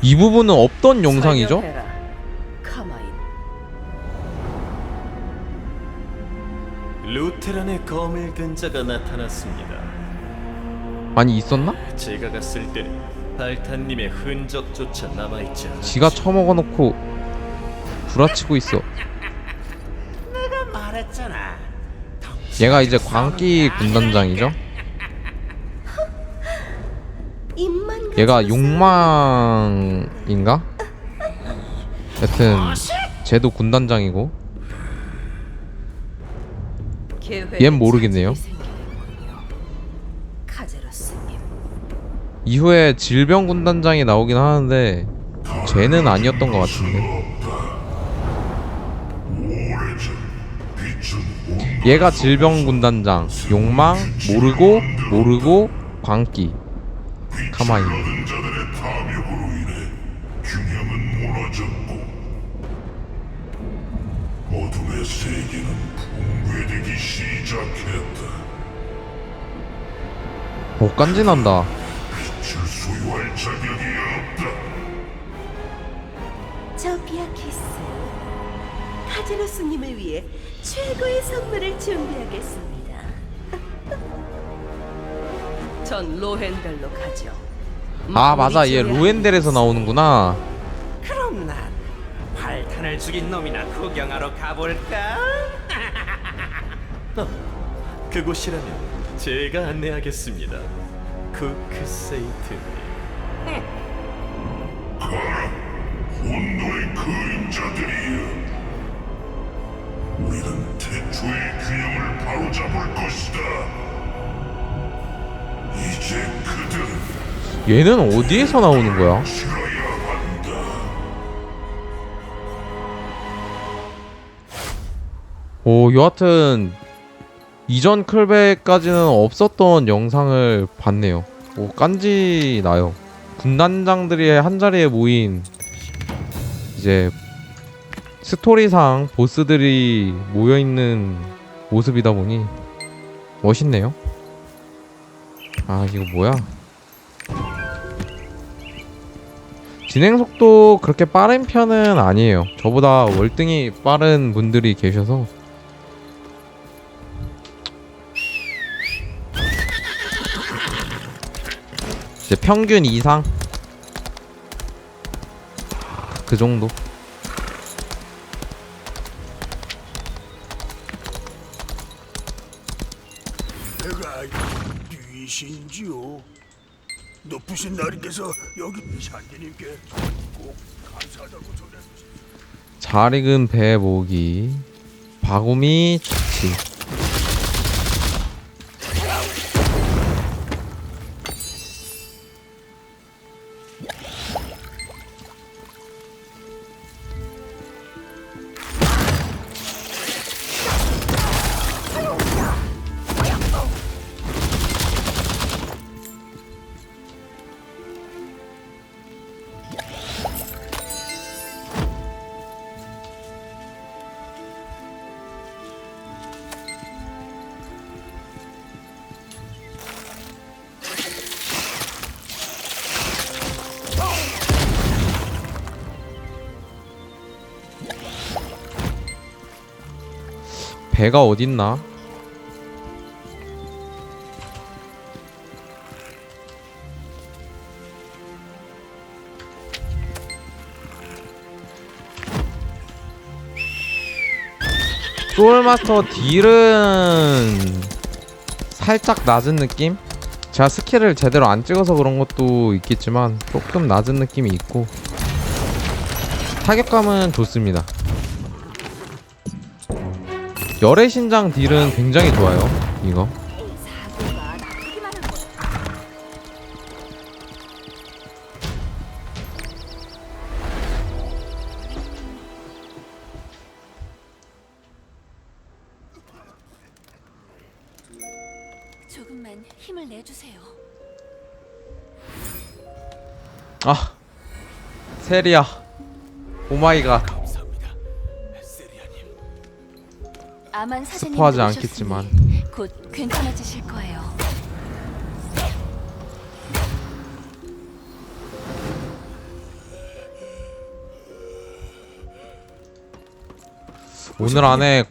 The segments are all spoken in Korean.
이 부분은 없던 영상이죠? 루테란의 검을 든 자가 나타났습니다. 많이 있었나? 제가 갔을 때는 발탄님의 흔적조차 남아있지 않았죠. 지가 처먹어놓고 구라치고 있어 내가 말했잖아. 얘가 이제 광기 군단장이죠? 입만 얘가 욕망인가? 여튼 쟤도 군단장이고 얜 모르겠네요. 이후에 질병 군단장이 나오긴 하는데 쟤는 아니었던 것 같은데 얘가 질병 군단장 욕망 모르고 모르고 광기 가만히 자들의 탐욕으로 인해 균형은 무너졌고 어둠의 세계는 붕괴되기 시작했다. 오 깐진한다 빛을 소유할 자격이 없다. 저 비아키스. 카제로스님을 위해 최고의 선물을 준비하겠습니다. 전 로헨델로 가죠. 아 맞아 얘 로엔델에서 나오는구나 그럼 난 발탄을 죽인 놈이나 구경하러 가볼까? 그곳이라면 제가 안내하겠습니다. 쿠크세이트님. 혼노의 그림자들이여. 우리는 태초의 균형을 바로잡을 것이다. 얘는 어디에서 나오는 거야? 오 여하튼 이전 클백까지는 없었던 영상을 봤네요. 오 깐지 나요. 군단장들이 한자리에 모인 이제 스토리상 보스들이 모여있는 모습이다 보니 멋있네요 아 이거 뭐야? 진행 속도 그렇게 빠른 편은 아니에요. 저보다 월등히 빠른 분들이 계셔서. 이제 평균 이상? 그 정도 높으신 나리께서 여기 샤디님께 꼭 감사하다고 전해주세요. 잘 익은 배 모기 바구미 착취 배가 어딨나? 소울마스터 딜은 살짝 낮은 느낌? 제가 스킬을 제대로 안 찍어서 그런 것도 있겠지만 조금 낮은 느낌이 있고 타격감은 좋습니다 열의 신장 딜은 굉장히 좋아요 이거. 조금만 힘을 내주세요. 아 세리야 오마이갓 아만 사제님 스포하지 오셨으니 않겠지만. 곧 괜찮아지실 거예요. 오늘 안에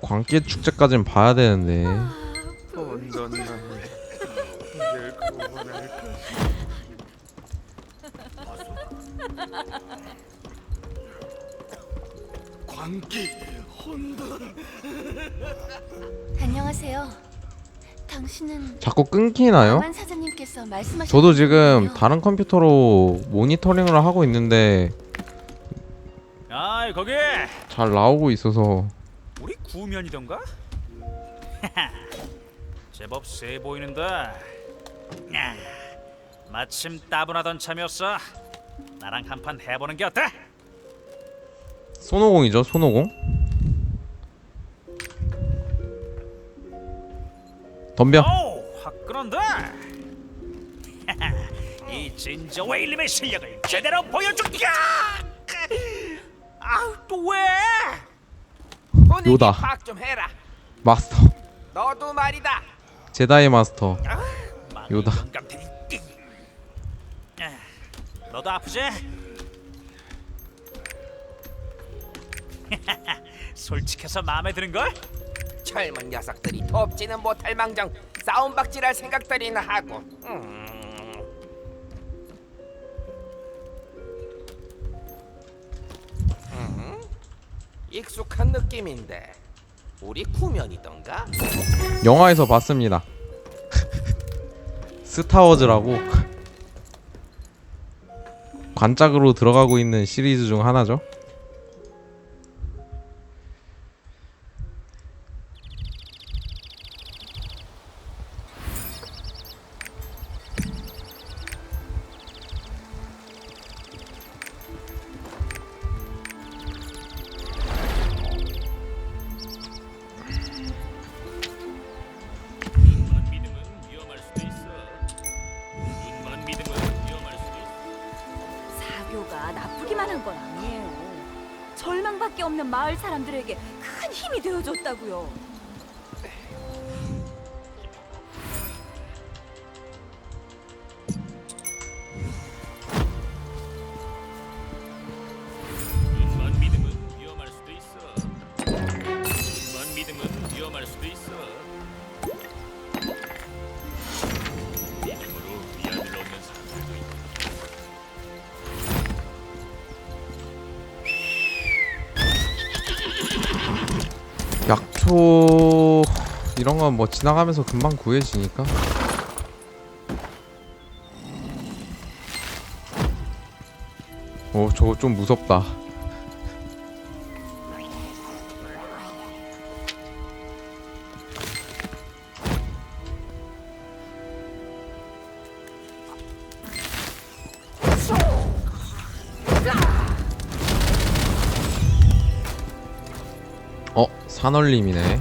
광기 축제까지는 봐야 되는데 안녕하세요. 당신은 자꾸 끊기나요? 사장님께서 말씀하신 저도 지금 분이군요. 다른 컴퓨터로 모니터링을 하고 있는데 아이 거기 잘 나오고 있어서 우리 구면이던가? 제법 세 보이는데 야, 마침 따분하던 참이었어 나랑 한판 해보는 게 어때? 손오공이죠 손오공 덤벼 오 화끈한데 이 진저 웨일림의 실력을 제대로 보여줄게 아우 또 왜? 요다 파좀 해라. 마스터 너도 말이다. 제다이 마스터 요다. 영감탱이 띵. 아, 너도 아프지? 솔직해서 마음에 드는 걸? 젊은 녀석들이 돕지는 못할 망정 싸움박질할 생각들이나 하고 음. 음. 익숙한 느낌인데 우리 구면이던가? 영화에서 봤습니다 스타워즈라고 관짝으로 들어가고 있는 시리즈 중 하나죠 마을 사람들에게 큰 힘이 되어줬다고요. 약초 이런 건 뭐 지나가면서 금방 구해지니까. 오 저거 좀 무섭다 산얼림이네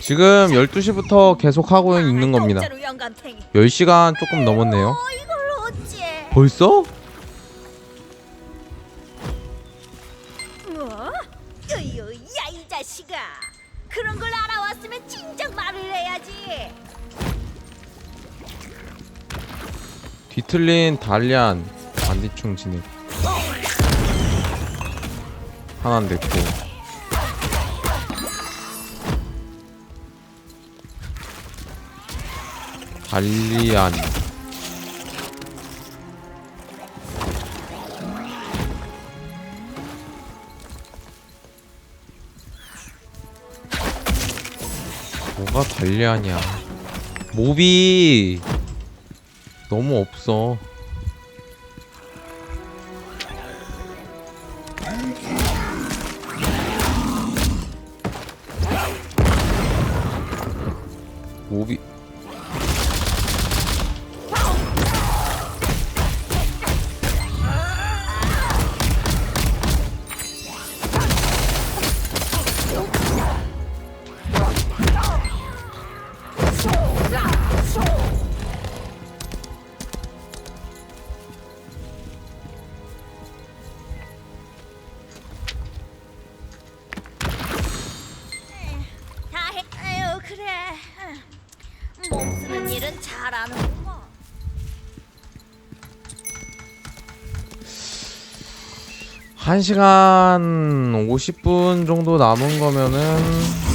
지금 12시부터 계속 하고 있는 겁니다 공짜로 영감탱이. 10시간 조금 넘었네요 어? 벌써? 뒤틀린 달리안 반디충 진입. 하나는 됐고. 달리안. 뭐가 달리안이야? 몹이 너무 없어 이젠 잘 아는구만. 한시간 50분 정도 남은 거면은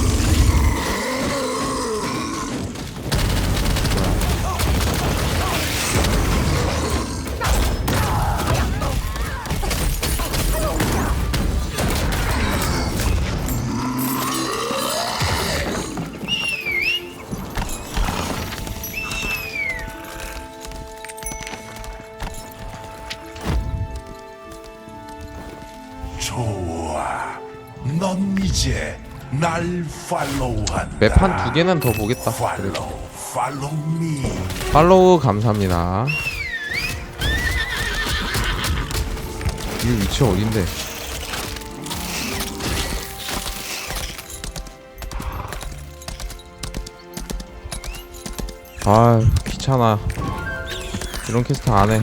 맵한 두 개는 더 보겠다. 그래도. 팔로우, 감사합니다. 이 위치 어딘데? 아 귀찮아. 이런 퀘스트 안 해.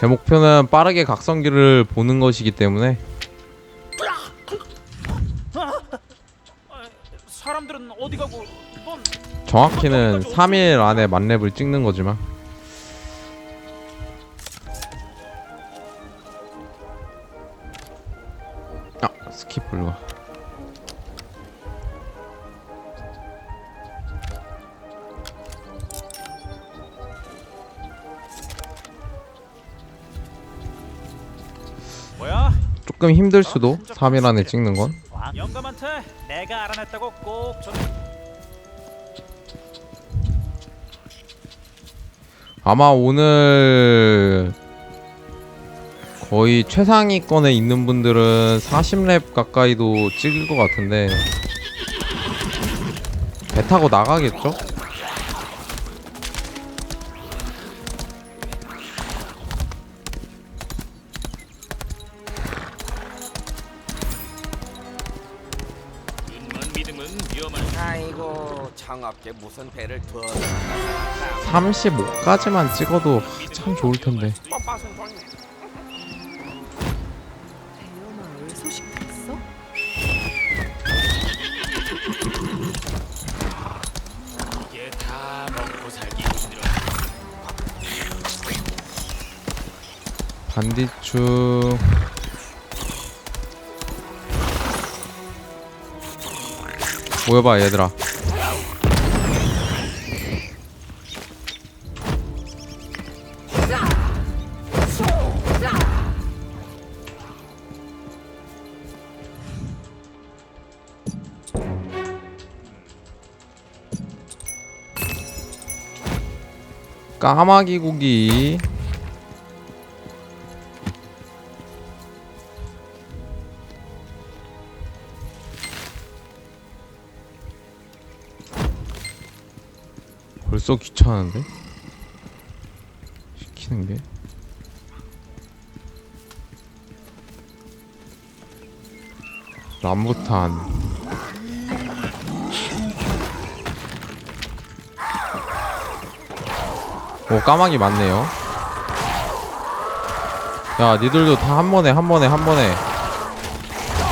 제 목표는 빠르게 각성기를 보는 것이기 때문에. 사람들은 어디 가고 넌 정확히는 3일 안에 만렙을 찍는 거지만. 아 스킵 불가 조금 힘들 수도 3일 안에 찍는 건 왕- 영감한테 내가 알아냈다고 꼭 전. 아마 오늘 거의 최상위권에 있는 분들은 40렙 가까이도 찍을 것 같은데 배 타고 나가겠죠? 아이고 정없게 무슨 배를 더 35까지만 찍어도 참 좋을 텐데 대여마을 소식 들었어? 이게 다 먹고 살기 힘들어. 반디추 모여봐 얘들아. 까마귀 고기 벌써 귀찮은데? 시키는 게? 람부탄. 오 까마귀 많네요. 야 니들도 다 한 번에 한 번에 한 번에.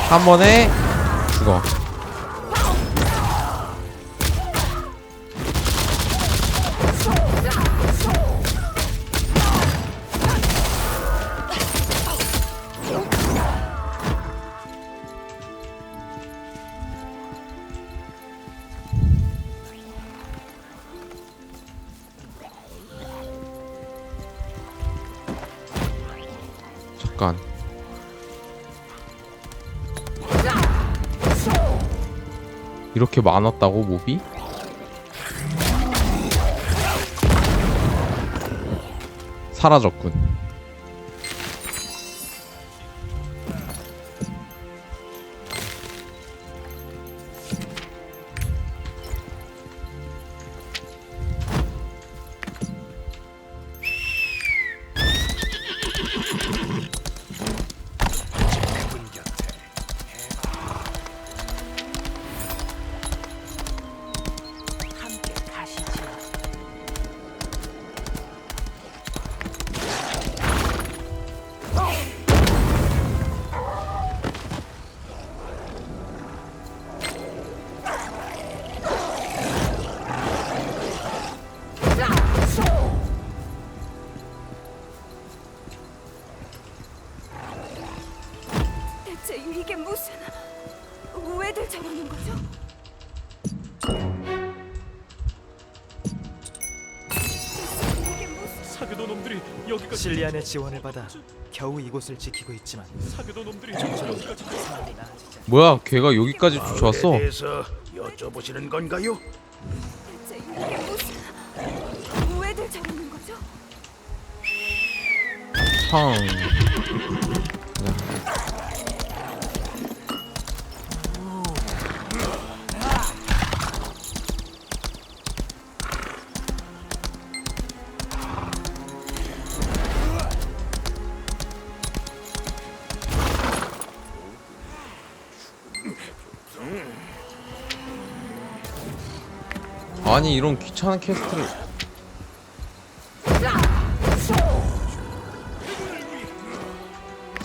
한 번에 죽어 이렇게 많았다고 몹이? 사라졌군 놈들이 여기까지 실리안의 지원을 받아 겨우 이곳을 지키고 있지만 사교도 놈들이 여기까지 뭐야 걔가 여기까지 쫓아왔어? 대해서 여쭤보시는 건가요? 대체 이게 무슨 왜들 저러는 거죠? 청 아니 이런 귀찮은 퀘스트를.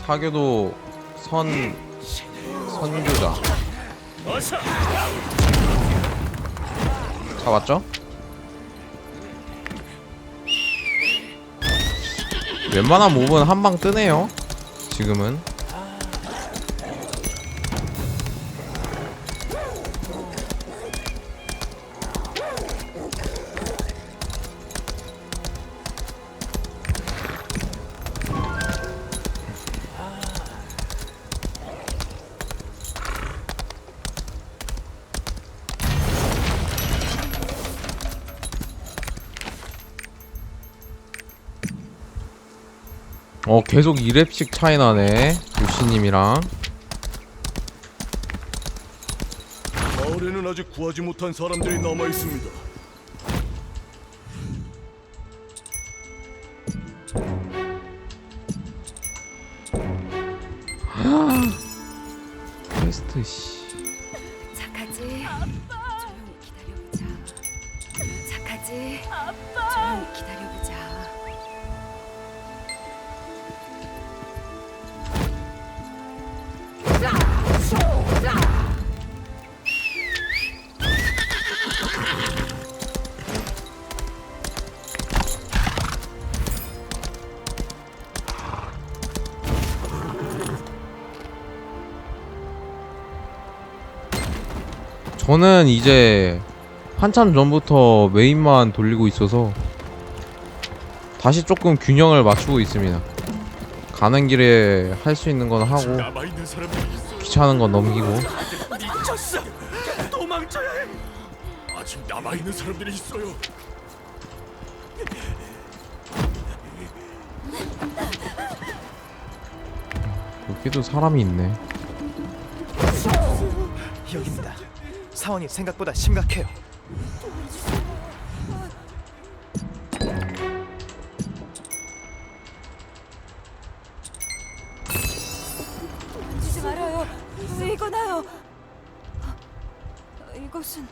사교도 선 선교자. 잡았죠? 웬만한 몹은 한방 뜨네요 지금은 어 계속 2렙씩 차이 나네 요시님이랑 마을에는 아직 구하지 못한 사람들이 남아 있습니다. 저는 이제 한참 전부터 메인만 돌리고 있어서 다시 조금 균형을 맞추고 있습니다 가는 길에 할 수 있는 건 하고. 귀찮은 건 넘기고. 도망쳐야 해. 아직 남아 있는 사람들이 있어요. 여기도 사람이 있네 여기입니다. 상황이 생각보다 심각해요. 지지 말아요. 이거나요. 이것은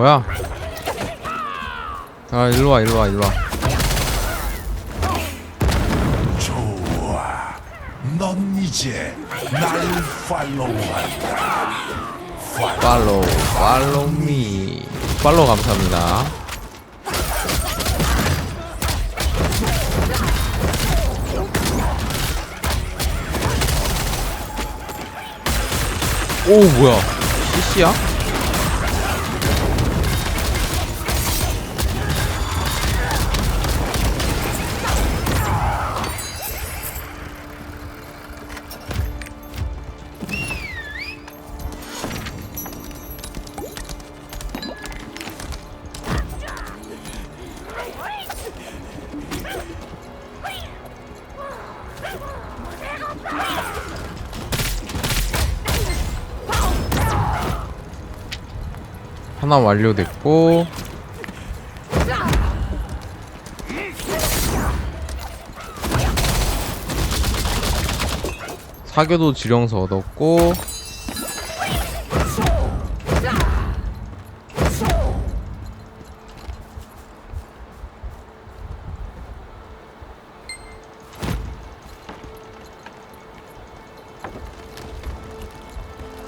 뭐야 아 일로와 일로와 일로와 좋아. 넌 이제 날 팔로우한다. 팔로우 팔로우 미 팔로우 감사합니다 오 뭐야 CC야? 하나 완료됐고. 사교도 지령서 얻었고.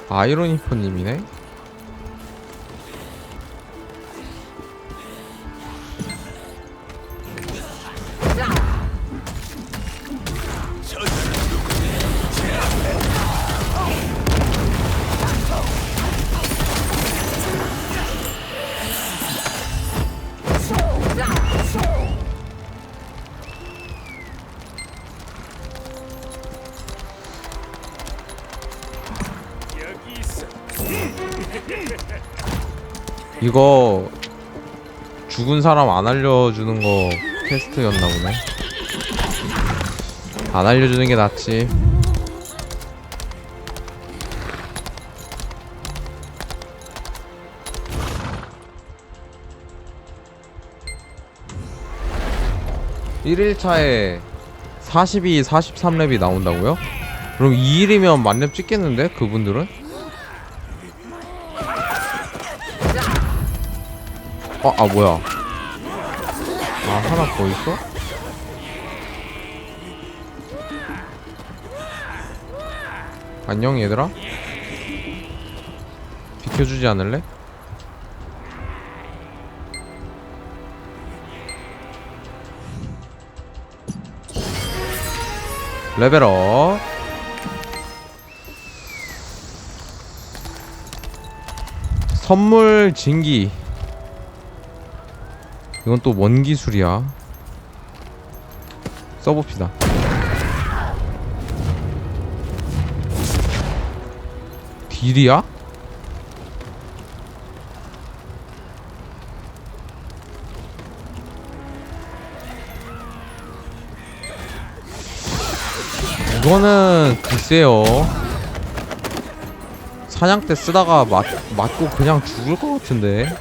아이로니퍼님이네 이거 죽은 사람 안 알려주는 거 퀘스트였나 보네. 안 알려주는 게 낫지. 일일차에 42, 43렙이 나온다고요? 그럼 2일이면 만렙 찍겠는데? 그분들은? 어, 아 뭐야? 아 하나 더 있어? 안녕 얘들아. 비켜주지 않을래? 레벨업. 선물 진기. 이건 또 뭔 기술이야? 써봅시다. 딜이야? 이거는 글쎄요. 사냥 때 쓰다가 맞, 맞고 그냥 죽을 것 같은데.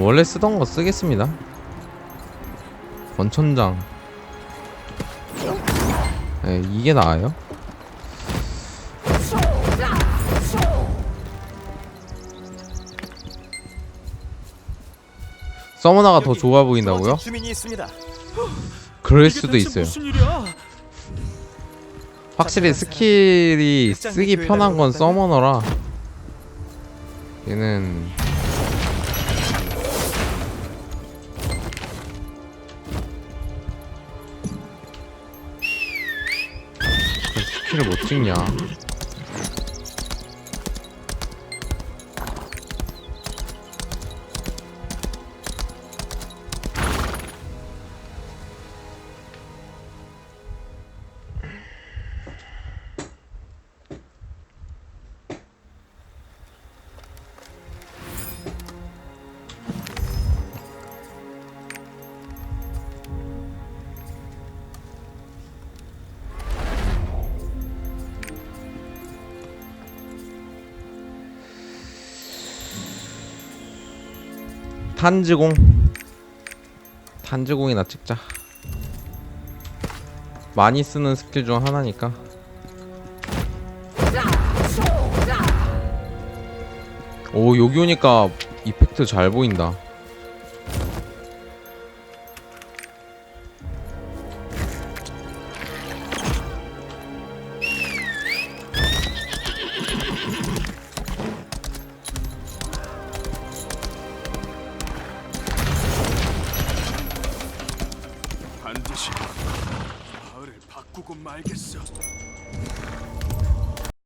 원래 쓰던 거 쓰겠습니다. 권천장. 네, 이게 나아요. 서머나가 더 좋아 보인다고요? 그럴 수도 있어요. 확실히 스킬이 쓰기 편한 건 서머너라. 얘는 그 스킬을 못 찍냐? 탄지공 탄지공이나 찍자. 많이 쓰는 스킬 중 하나니까. 오 여기 오니까 이펙트 잘 보인다